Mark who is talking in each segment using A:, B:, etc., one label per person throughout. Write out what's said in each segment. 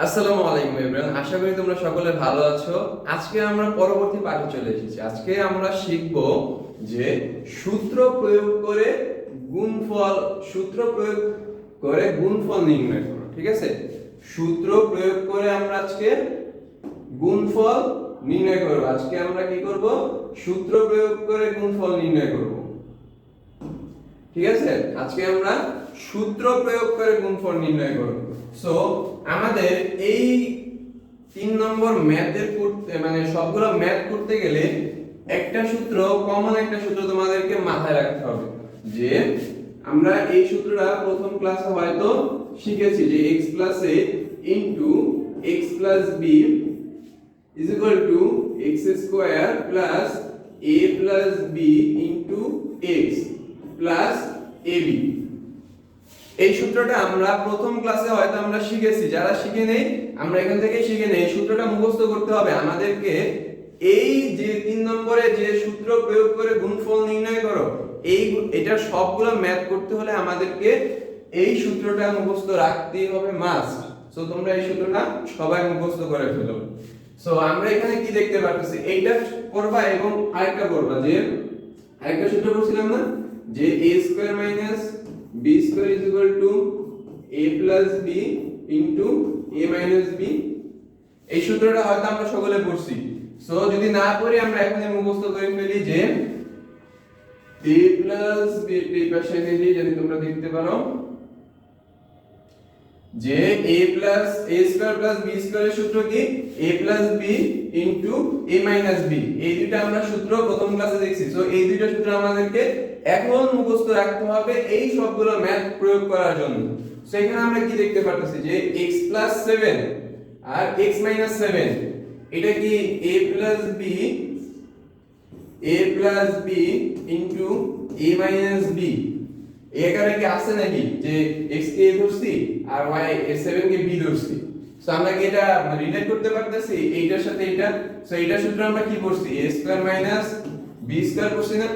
A: আসসালামু আলাইকুম এভরিওয়ান আশা করি তোমরা সকলে ভালো আছো। আজকে আমরা পরবর্তী পাঠে চলে এসেছি। আজকে আমরা শিখব যে সূত্র প্রয়োগ করে গুণফল, সূত্র প্রয়োগ করে গুণফল নির্ণয় করো, ঠিক আছে? সূত্র প্রয়োগ করে আমরা আজকে গুণফল নির্ণয় করব। আজকে আমরা কি করব? সূত্র প্রয়োগ করে গুণফল নির্ণয় করব। ঠিক আছে? আজকে আমরা সূত্র প্রয়োগ করে গুণফল নির্ণয় করব। সো আমাদের এই তিন নম্বর ম্যাথের করতে মানে সবগুলো ম্যাথ করতে গেলে একটা সূত্র কমন একটা সূত্র তোমাদেরকে মাথায় রাখতে হবে যে আমরা এই সূত্রটা প্রথম ক্লাসে হয়তো শিখেছি যে x plus a into x plus B b is equal to x square plus a plus b into x plus ab এই সূত্রটা আমরা প্রথম ক্লাসে হয়তো আমরা শিখেছি। যারা শিখে নেই, আমরা এখান থেকে শিখে নেই। এই সূত্রটা মুখস্থ করতে হবে। আমাদেরকে এই যে তিন নম্বরে যে সূত্র প্রয়োগ করে গুণফল নির্ণয় করো, এই এটা সবগুলো ম্যাথ করতে হলে আমাদেরকে এই সূত্রটা মুখস্থ রাখতেই হবে মাস্ট সো তোমরা এই সূত্রটা সবাই মুখস্থ করে ফেলো। সো আমরা এখানে কি দেখতে পাচ্ছি এইটা করবা এবং আরেকটা করবা। যে আরেকটা সূত্র বলছিলাম না? যে a square minus b square is equal to a plus b into a minus b এই সূত্রটা হয়তো আমরা সকলে পড়ছি। সো যদি না পড়ি, আমরা এখন মুখস্থ করে ফেলি যে a plus b এই পাশে যদি তোমরা দেখতে পারো। যে a plus a square plus b স্কয়ারের সূত্র কি? a plus b into a minus b এই দুইটা আমরা সূত্র প্রথম ক্লাসে দেখছি। সো এই দুইটা সূত্র আমাদেরকে এখন মুখস্থ রাখতে হবে এই সবগুলো ম্যাথ প্রয়োগ করার জন্য। সো এখানে আমরা কি দেখতে পারতেছি? যে x প্লাস 7 আর x মাইনাস 7 এটা কি a plus b? a plus b into a minus b এখানে কি আছে নাকি? যে x কে a ধরছি আর y এর 7 কে b ধরছি। সো আমরা কি এটা রিলেট করতে পারতেছি? এইটার সাথে এটা সো এইটা সূত্র আমরা কি করছি? A square minus b square করছি না?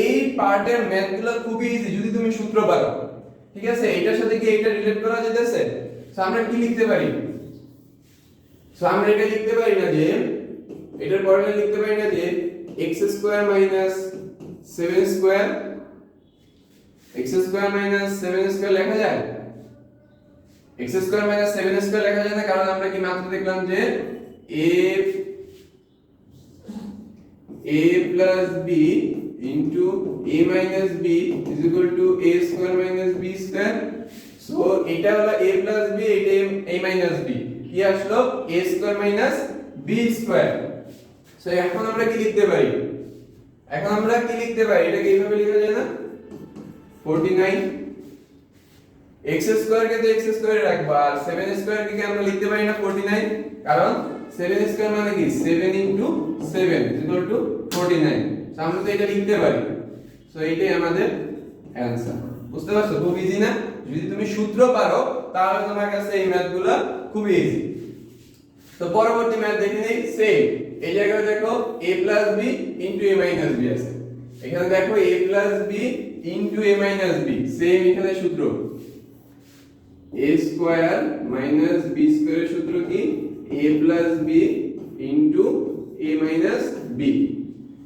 A: এই পার্টের ম্যাথগুলো খুবই ইজি যদি তুমি সূত্র পারো ঠিক আছে? এইটার সাথে কি এটা রিলেট করা যেতেছে? সো আমরা কি লিখতে পারি? সো আমরা এটা লিখতে পারি না যে, এটার পরে লিখতে পারি না যে x square minus 7 square x square minus 7 square লেখা যায়? X স্কয়ার মাইনাস 7 স্কয়ার লেখা যায় না? কারণ আমরা কি মাত্র দেখলাম যে a a plus b into a minus b is equal to a square minus b square. So, এটা হলো a plus b, এটা a minus b কি আসলো? A square minus b square so, এখন আমরা কি লিখতে পারি? এখন আমরা কি লিখতে পারি? এটাকে এইভাবে লেখা যায় না? 49 x স্কয়ার কে তো x স্কয়ারে রাখবা, আর 7 স্কয়ার কে আমরা লিখতে পারি না 49 কারণ 7 স্কয়ার মানে কি? 7 ইনটু 7 ইকুয়াল টু 49 সো আমরা তো এটা লিখতে পারি। সো এইটাই আমাদের অ্যানসার বুঝতে পারছ? খুব ইজি না? যদি তুমি সূত্র পারো, তাহলে তোমার কাছে এই ম্যাথগুলো খুব ইজি তো পরবর্তী ম্যাথ দেখে নেই? সেম এই জায়গায় দেখো, a b a আছে। এখানে দেখো a b a b same এখানে সূত্র। a স্কয়ার মাইনাস b স্কয়ারের সূত্র কি? a plus b into a minus b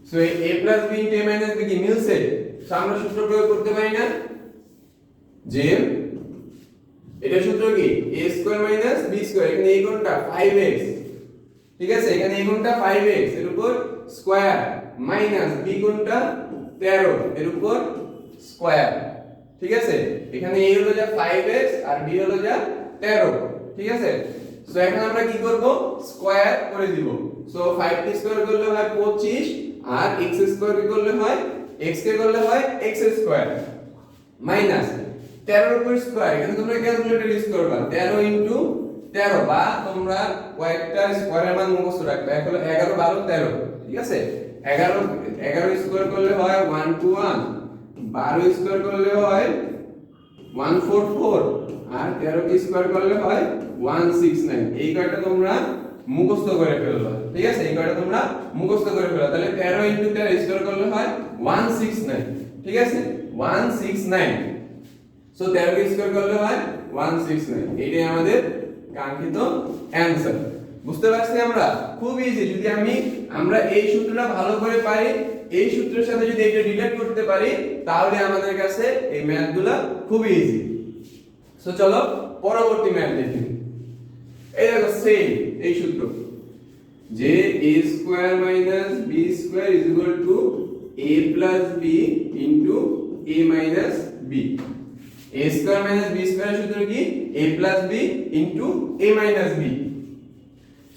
A: so a plus b into a minus b কি? মিলছে? সো আমরা সূত্র প্রয়োগ করতে পারি না। যে এটা সূত্র কি? a square minus b square এখানে এই কোণটা 5x ঠিক আছে? এখানে এই কোণটা 5x এর উপর স্কয়ার মাইনাস b কোণটা 13 এর উপর স্কয়ার ঠিক আছে? এখানে a হলো যা ফাইভ 5x আর b হলো যা 13 ঠিক আছে? সো এখন আমরা কি করব? স্কয়ার করে দিব। সো 5 টি স্কয়ার করলে হয় 25 আর x স্কয়ার কে করলে হয় x, কে করলে হয় x স্কয়ার মাইনাস 13 এর উপর স্কয়ার এখানে তোমরা ক্যালকুলেটর ইউজ করবা। 13 ইনটু 13 বা তোমরা কয়েকটা স্কয়ারের মান মুখস্থ রাখবে। এখন 11 12 13 ঠিক আছে? 11 11 স্কয়ার করলে হয় 1 টু 1 12 স্কয়ার করলে হয় 144 আর 13 কে স্কয়ার করলে হয় 169 এই কয়টা তোমরা মুখস্থ করে ফেলবা ঠিক আছে? এই কয়টা তোমরা মুখস্থ করে ফেলবা তাহলে 13 ইনটু 13 স্কয়ার করলে হয় 169 ঠিক আছে? 169 সো 13 কে স্কয়ার করলে হয় 169 এটাই আমাদের কাঙ্ক্ষিত অ্যানসার বুঝতে পারছি আমরা? খুব ইজি যদি আমি, আমরা এই সূত্রটা ভালো করে পারি, এই সূত্রের সাথে যদি এটা রিলেট করতে পারি, তাহলে আমাদের কাছে এই ম্যাথগুলো খুব ইজি সো চলো, পরবর্তী ম্যাথ দেখি। এই দেখো সেম এই সূত্র। যে a square minus b square is equal to a plus b into a minus b a square minus b square সূত্র কি? a plus b into a minus b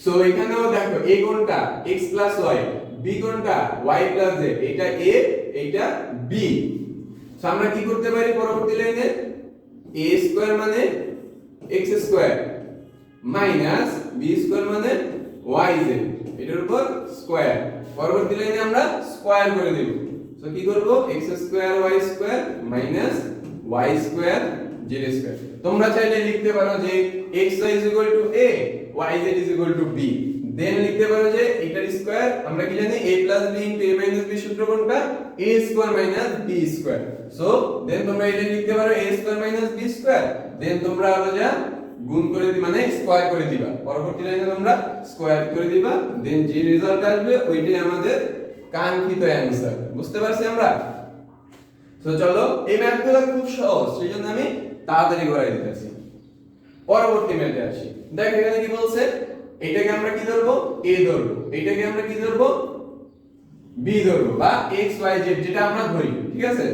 A: so এখানেও দেখো, a কোনটা? X প্লাস y, b কোনটা? Y plus z, এটা a, এটা b so আমরা কি করতে পারি পরবর্তী লাইনে? A স্কয়ার মানে x square minus b square মানে yz এটার উপর স্কয়ার পরবর্তী লাইনে আমরা স্কয়ার করে দেব। সো কি করব? X square y square minus y square z square তোমরা চাইলে লিখতে পারো যে x is equal to a, y is equal to b দেন লিখতে পারো যে এটার স্কয়ার আমরা কি জানি? a plus b a b সূত্র কোনটা? a square minus b square so then তোমরা এটা লিখতে পারো a square minus b square then তোমরা হলো যা, গুণ করে দি মানে স্কয়ার করে দিবা। পরবর্তী লাইনে তোমরা স্কয়ার করে দিবা। দেন যে রেজাল্ট আসবে, ওইটাই আমাদের কাঙ্ক্ষিত অ্যানসার বুঝতে পারছি আমরা? তো চলো, এই ম্যাথগুলো খুব সহজ, সেই জন্য আমি তাড়াতাড়ি করাই দিতেছি পরবর্তী ম্যাথে আসি। দেখ এখানে কি বলছে? এটাকে আমরা কি ধরবো? A ধরবো। এটাকে আমরা কি ধরবো? B ধরবো বা x ওয়াই জেড যেটা আমরা ধরি, ঠিক আছে?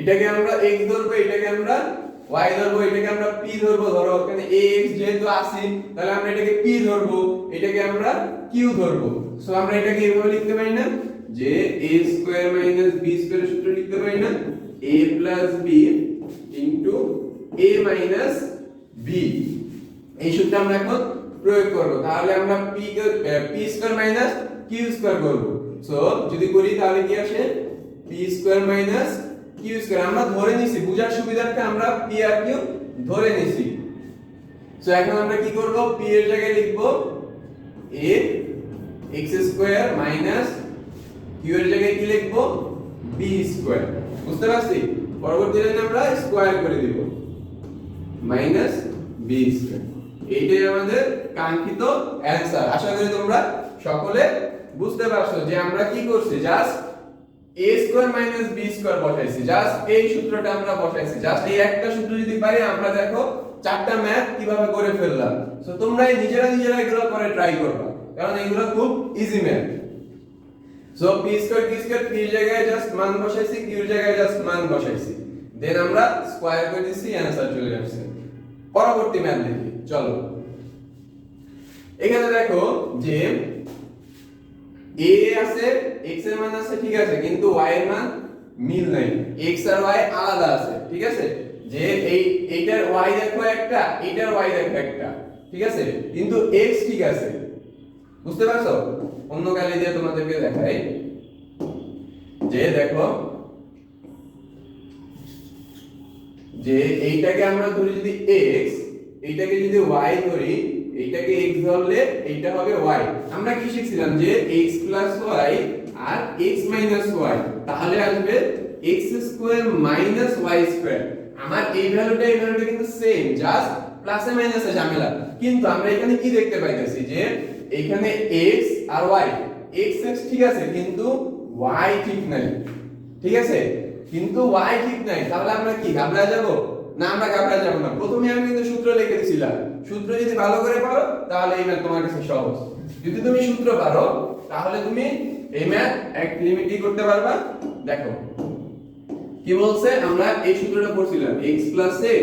A: এটাকে আমরা x ধরবো, এটাকে আমরা y ধরবো, এটাকে আমরা p ধরবো। ধরো এখানে ax যেহেতু আছে, তাহলে আমরা এটাকে p ধরবো, এটাকে আমরা q ধরবো। সো আমরা এটাকে এভাবে লিখতে পারি না? যে a square minus b square সূত্র লিখতে পারি না? A plus b into a minus b. এই সূত্র আমরা এখন প্রয়োগ করব। তাহলে আমরা p p square minus q square করব। সো যদি করি তাহলে কি আসে? P square minus q square আমরা ধরে নিছি, বুঝার সুবিধার্থে আমরা p আর q ধরে নিছি। সো এখন আমরা কি করব? P এর জায়গায় লিখব a, x square minus q এর জায়গায় কি লিখব? B স্কয়ার বুঝতে পারছি? পরবর্তী লাইনে আমরা স্কয়ার করে দিব। মাইনাস বি এইটাই আমাদের কাঙ্ক্ষিত অ্যানসার আশা করি তোমরা সকলে বুঝতে পারছ যে আমরা কি করছি? Just a square minus b square বসাইছি। জাস্ট এই সূত্রটা আমরা বসাইছি। জাস্ট এই একটা সূত্র যদি পারি, আমরা দেখো চারটা ম্যাথ কীভাবে করে ফেললাম। সো তোমরা নিজেরা নিজেরা এগুলো করে ট্রাই করবা। কারণ এগুলো খুব easy math so p square q square p জায়গায় জাস্ট মান বসাইছি q জায়গায় জাস্ট মান বসাইছি। দেন আমরা স্কয়ার করে দিছি অ্যানসার চলে আসছে। পরবর্তী ম্যাথ দেখি, চলো। এখানে দেখো যে a আছে, x এর মান আছে, ঠিক আছে, কিন্তু y এর মান মিল নাই। x আর y আলাদা আছে, ঠিক আছে? যে এই, এইটার y দেখো একটা, এইটার y দেখো একটা, ঠিক আছে? কিন্তু x ঠিক আছে। বুঝতে পারছ? অন্য কালি দিয়ে তোমাদেরকে দেখাই। যে দেখো, যে এইটাকে আমরা ধরি যদি x, এইটাকে যদি y ধরি, এইটাকে x ধরলে এইটা হবে y আমরা কি শিখছিলাম? যে x y আর x y তাহলে আসবে x square minus y square আমার এই ভ্যালুটা এই ভ্যালুটা কিন্তু সেম জাস্ট প্লাসে মাইনাসে ঝামেলা। কিন্তু আমরা এখানে কি দেখতে পাইতেছি? যে এখানে x আর y, x x ঠিক আছে, কিন্তু y ঠিক নাই, ঠিক আছে? কিন্তু y ঠিক নাই, তাহলে আমরা কি ঘাবড়া যাব? না, আমরা ঘাবড়া যাব না। প্রথমে আমি কিন্তু সূত্র লিখে দিছিলাম। সূত্র যদি ভালো করে পারো তাহলে এই ম্যাথ তোমার কাছে সহজ। যদি তুমি সূত্র পারো, তাহলে তুমি এই ম্যাথ এক লিমিটই করতে পারবা। দেখো, কি বলছে? আমরা এই সূত্রটা পড়ছিলাম, x a,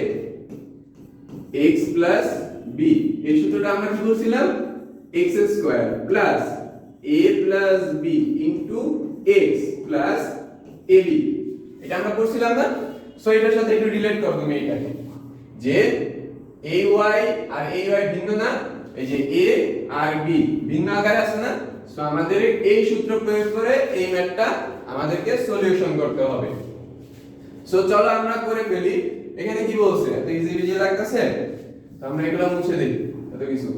A: x b এই সূত্রটা আমরা কি বলছিলাম x square plus a plus b into x plus ab এটা আমরা পড়ছিলাম না? সো এটার সাথে একটু রিলেট করো তুমি এটাকে। যে ay আর ay ভিন্ন না? এই যে a আর b ভিন্ন আকারে আছে না? সো আমাদের এই সূত্র প্রয়োগ করে এই ম্যাথটা আমাদেরকে সলিউশন করতে হবে। সো চলো আমরা করে ফেলি। এখানে কি বলছে? এত ইজি বিজি লাগতেছে? তো আমরা এগুলো মুছে দেই। এত কিছু।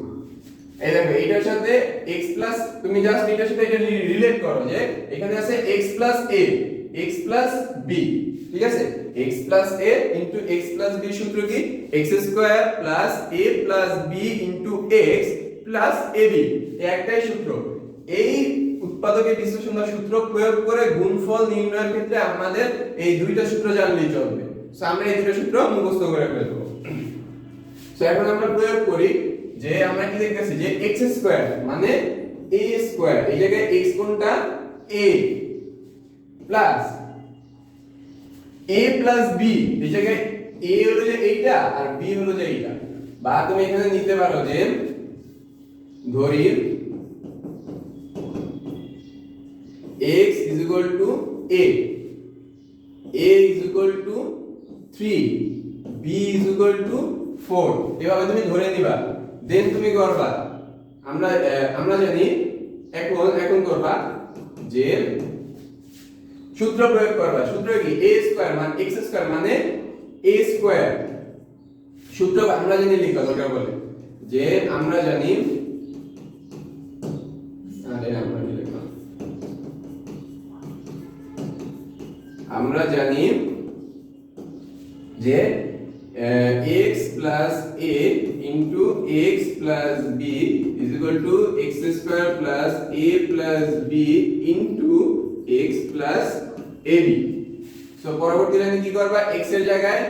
A: এই দেখো, এইটার সাথে x তুমি জাস্ট এটার সাথে এটা রিলেট করো যে এখানে আছে x a, x plus b, ঠিক আছে? x plus a into x plus b সূত্র কি? x square plus a plus b into x plus ab একটাই সূত্র। এই উৎপাদকের বিশ্লেষণ সূত্র প্রয়োগ করে গুণফল নির্ণয়ের ক্ষেত্রে আমাদের এই দুইটা সূত্র জানলেই চলবে। সো আমরা এই দুইটা সূত্র মুখস্থ করে ফেলব। সো এখন আমরা প্রয়োগ করি যে আমরা কি দেখতেছি? যে x স্কয়ার মানে a স্কয়ার এই জায়গায় x কোনটা a plus a plus b, এই জায়গায় a হলো যে এইটা আর b হলো যে এইটা। বা তুমি এখানে নিতে পারো যে ধরি x is equal to a a is equal to 3 b is equal to 4 এভাবে তুমি ধরে নিবা। দেন তুমি করবা, আমরা আমরা জানি এখন এখন করবা, যে সূত্র প্রয়োগ করবা। সূত্র কি? A স্কয়ার মানে x স্কয়ার মানে a স্কয়ার সূত্র আমরা জানি লিখবা, দরকার বলে। যে আমরা জানি, আরে আমরা কি লিখলাম আমরা জানি যে x plus a into x plus b is equal to x square plus a plus b into x plus ab so পরবর্তী লাইনে কি করবা x এর জায়গায়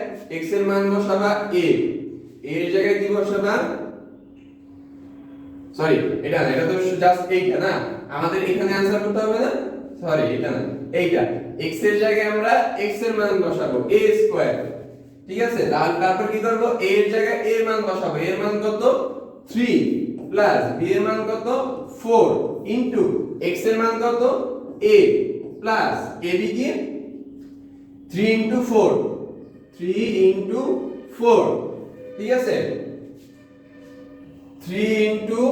A: x এর মান বসাবা a এর জায়গায় কি বসাবা সরি এটা না এটা তো জাস্ট এইটা না আমাদের এখানে आंसर করতে হবে না সরি এটা না এইটা x এর জায়গায় আমরা x এর মান বসাবো a স্কয়ার ঠিক আছে? তারপর কি করব? এর জায়গায় এর মান বসাবো। A এর মান কত? 3 প্লাস b এর মান কত? 4 ইনটু x এর মান কত? A প্লাস ab কি 3 ইনটু 4 3 ইনটু 4 ঠিক আছে? 3 ইনটু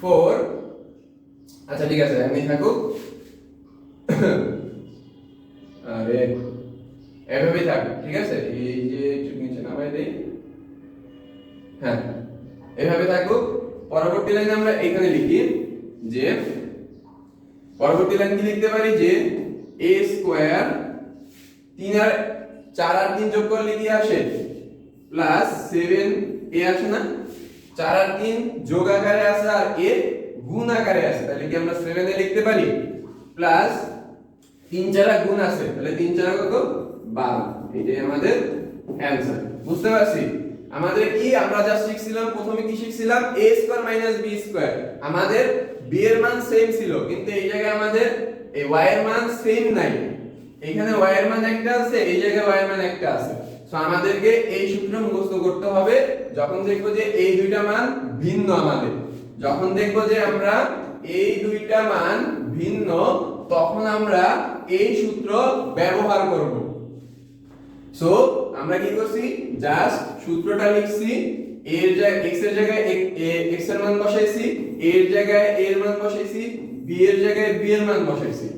A: 4 আচ্ছা ঠিক আছে, আমি থাকুক। এখানে লিখি যে, পরবর্তী লাইন কি লিখতে পারি? যে, a স্কয়ার 3 আর 4 আর 3 যোগ করলে কি আসে? প্লাস 7 a আসে না? 4 আর 3 যোগ আকারে আসে আর a গুণ আকারে আসে। তাহলে কি আমরা 7 এ লিখতে পারি? প্লাস 3 চারা গুণ আছে তাহলে 3 চারা কত? 12 এটাই আমাদের অ্যানসার বুঝতে পারছি? আমাদের কি? আমরা যা শিখছিলাম, প্রথমে কি শিখছিলাম? a square minus b square আমাদের b এর মান সেম ছিল, কিন্তু এই জায়গায় আমাদের এই y এর মান সেম নাই। এখানে y এর মান একটা আছে, এই জায়গায় y এর মান একটা আছে। সো আমাদেরকে এই সূত্র মুখস্থ করতে হবে। যখন দেখব যে এই দুইটা মান ভিন্ন আমাদের। যখন দেখব যে আমরা এই দুইটা মান ভিন্ন, তখন আমরা এই সূত্র ব্যবহার করব। সো আমরা কি করছি? জাস্ট সূত্রটা লিখছি এর x এর জায়গায় এক- এ- x এর মান বসাইছি, a এর জায়গায় a এর মান বসাইছি, b এর জায়গায় b এর মান বসাইছি।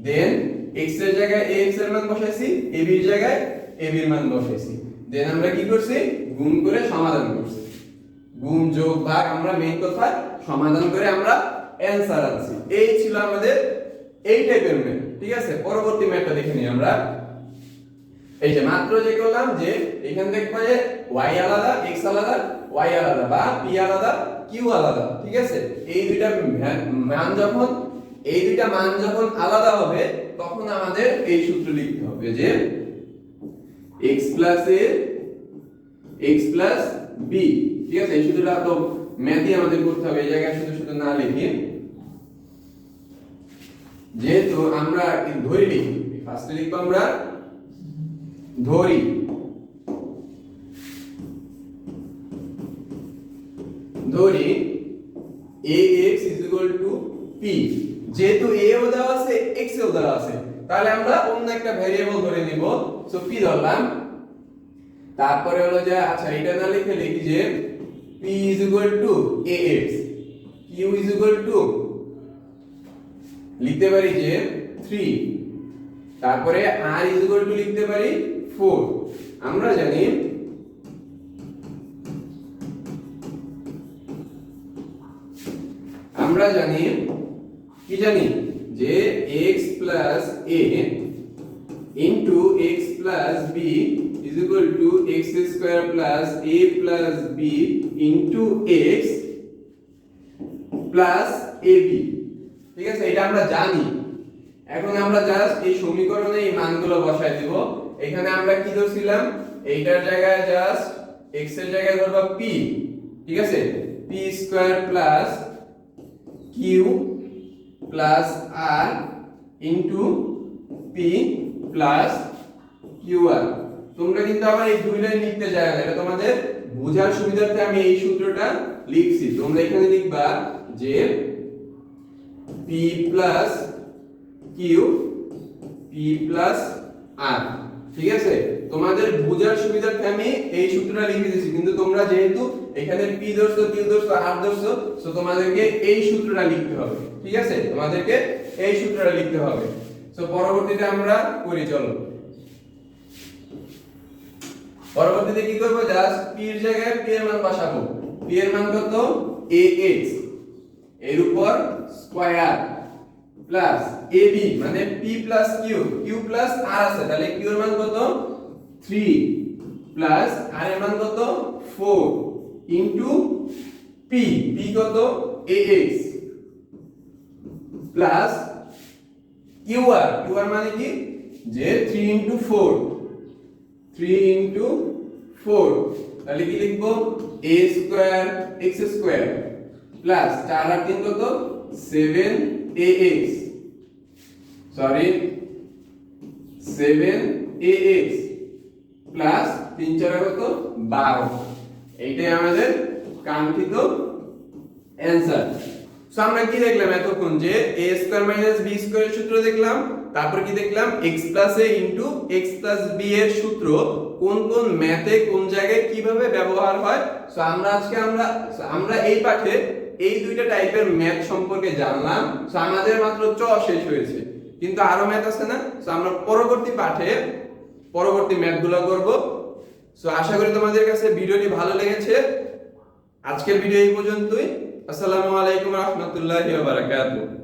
A: দেন x এর জায়গায় ax এর মান বসাইছি ab এর জায়গায় ab এর মান বসাইছি। দেন আমরা কি করছি? গুণ করে সমাধান করছি। গুণ, যোগ, ভাগ আমরা মেইন কথা সমাধান করে আমরা অ্যানসার আনছি। এই ছিল আমাদের এই টাইপের ম্যাথ ঠিক আছে? পরবর্তী ম্যাথটা দেখে নিই আমরা। এই যে মাত্র যে করলাম যে এখানে দেখবা যে y আলাদা, x আলাদা, y আলাদা বা p আলাদা, q আলাদা, ঠিক আছে? এই দুইটা মান যখন, এই দুইটা মান যখন আলাদা হবে, তখন আমাদের এই সূত্র লিখতে হবে যে x plus a, x plus b, ঠিক আছে? এই সূত্রটা তো ম্যাথই আমাদের করতে হবে, এই জায়গায় শুধু শুধু না লিখি। যেহেতু আমরা ধরি লিখি ফার্স্টে লিখব আমরা ধরি। ধরি। ax is equal to p যেহেতু a ও দেওয়া আছে, x ও দেওয়া আছে। তাহলে আমরা অন্য একটা ভেরিয়েবল ধরে নিব। সো p ধরলাম। তারপরে হলো যে আচ্ছা এটা না লিখে লিখি যে, p is equal to ax q is equal to, লিখতে পারি যে 3 তারপরে r is equal to লিখতে পারি 4 আমরা জানি আমরা জানি কি জানি? যে x plus a into X plus B is equal to X square plus A plus B into X plus B ঠিক আছে? এটা আমরা জানি। এখন আমরা জাস্ট এই সমীকরণে এই মানগুলো বসাই দিব। এখানে আমরা কি ধরছিলাম? এইটার জায়গায় জাস্ট x এর জায়গায় ধরবা p, ঠিক আছে? p square plus q plus r into p plus qr তোমরা কিন্তু আবার এই দুই লাইন লিখতে যায় না, এটা তোমাদের বোঝার সুবিধার্থে আমি এই সূত্রটা লিখছি। তোমরা এখানে লিখবা যে p প্লাস ঠিক আছে? তোমাদের বোঝার আমি এই সূত্রটা লিখে দিয়েছি। কিন্তু তোমরা যেহেতু এখানে p ধরছো, q ধরছো, r ধরছো সো তোমাদেরকে এই সূত্রটা লিখতে হবে, ঠিক আছে? তোমাদেরকে এই সূত্রটা লিখতে হবে। সো পরবর্তীতে আমরা করি, চলো। পরবর্তীতে কি করব? জাস্ট p এর জায়গায় p এর মান বসাবো। P এর মান কত? Ax এর উপর স্কয়ার প্লাস ab মানে p plus q q plus r আছে, তাহলে q এর মান কত? 3 প্লাস r এর মান কত? 4 ইনটু p p কত? Ax প্লাস qr qr মানে কি? যে 3 ইনটু 4 3 ইনটু 4 তাহলে কি লিখব? A square x square plus 4 আর 3 কত? 7 ax সরি 7 ax প্লাস 3 4 কত? 12 এইটাই আমাদের কাঙ্ক্ষিত অ্যানসার সো আমরা কি দেখলাম এতক্ষণ যে a স্কয়ার মাইনাস b স্কয়ারের সূত্র দেখলাম, তারপর কি দেখলাম? X a x plus b এর সূত্র কোন কোন ম্যাথে কোন জায়গায় কীভাবে ব্যবহার হয়? সো আমরা আজকে আমরা আমরা এই পাঠে এই দুইটা টাইপের ম্যাথ সম্পর্কে জানলাম। সো আমাদের মাত্র চ শেষ হয়েছে। কিন্তু আরও ম্যাথ আছে না? সো আমরা পরবর্তী পাঠে পরবর্তী ম্যাথগুলো করব। সো আশা করি তোমাদের কাছে ভিডিওটি ভালো লেগেছে। আজকের ভিডিও এই পর্যন্তই। আসসালামু আলাইকুম রহমতুল্লাহ বারাকাতুহ।